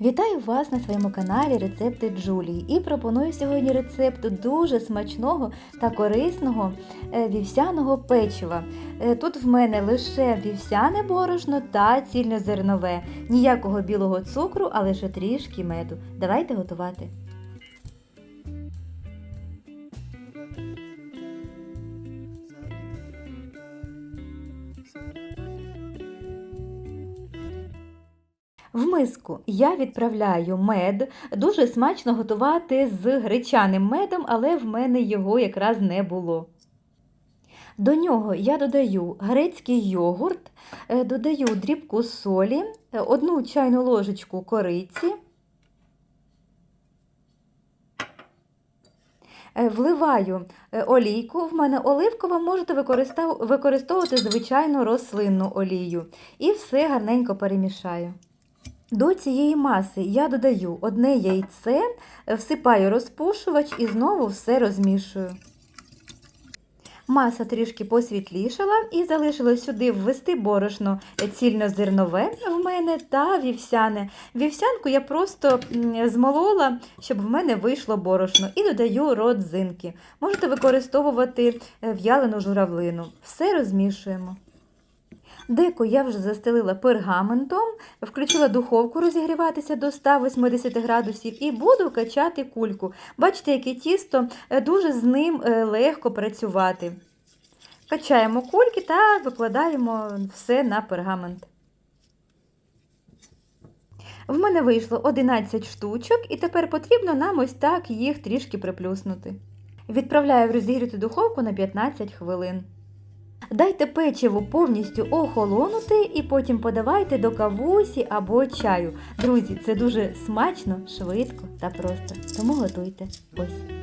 Вітаю вас на своєму каналі Рецепти Джулії і пропоную сьогодні рецепт дуже смачного та корисного е, вівсяного печива. Е, Тут в мене лише вівсяне борошно та цільнозернове, ніякого білого цукру, а лише трішки меду. Давайте готувати. В миску я відправляю мед. Дуже смачно готувати з гречаним медом, але в мене його якраз не було. До нього я додаю грецький йогурт, е, додаю дрібку солі, е, одну чайну ложечку кориці, е, вливаю олійку. В мене оливкова, можете використовувати звичайну рослинну олію. І все гарненько перемішаю. До цієї маси я додаю одне яйце, всипаю розпушувач і знову все розмішую. Маса трішки посвітлішала і залишилось сюди ввести борошно цільнозернове в мене та вівсяне. Вівсянку я просто змолола, щоб в мене вийшло борошно, і додаю родзинки. Можете використовувати е, в'ялену журавлину. Все розмішуємо. Деко я вже застелила пергаментом, включила духовку розігріватися до 180 градусів і буду качати кульку. Бачите, яке тісто, е, дуже з ним е, легко працювати. Качаємо кульки та викладаємо все на пергамент. В мене вийшло 11 штучок, і тепер потрібно нам ось так їх трішки приплюснути. Відправляю в розігріту духовку на 15 хвилин. Дайте печиву повністю охолонути і потім подавайте до кавусі або чаю. Друзі, це дуже смачно, швидко та просто. Тому готуйте ось.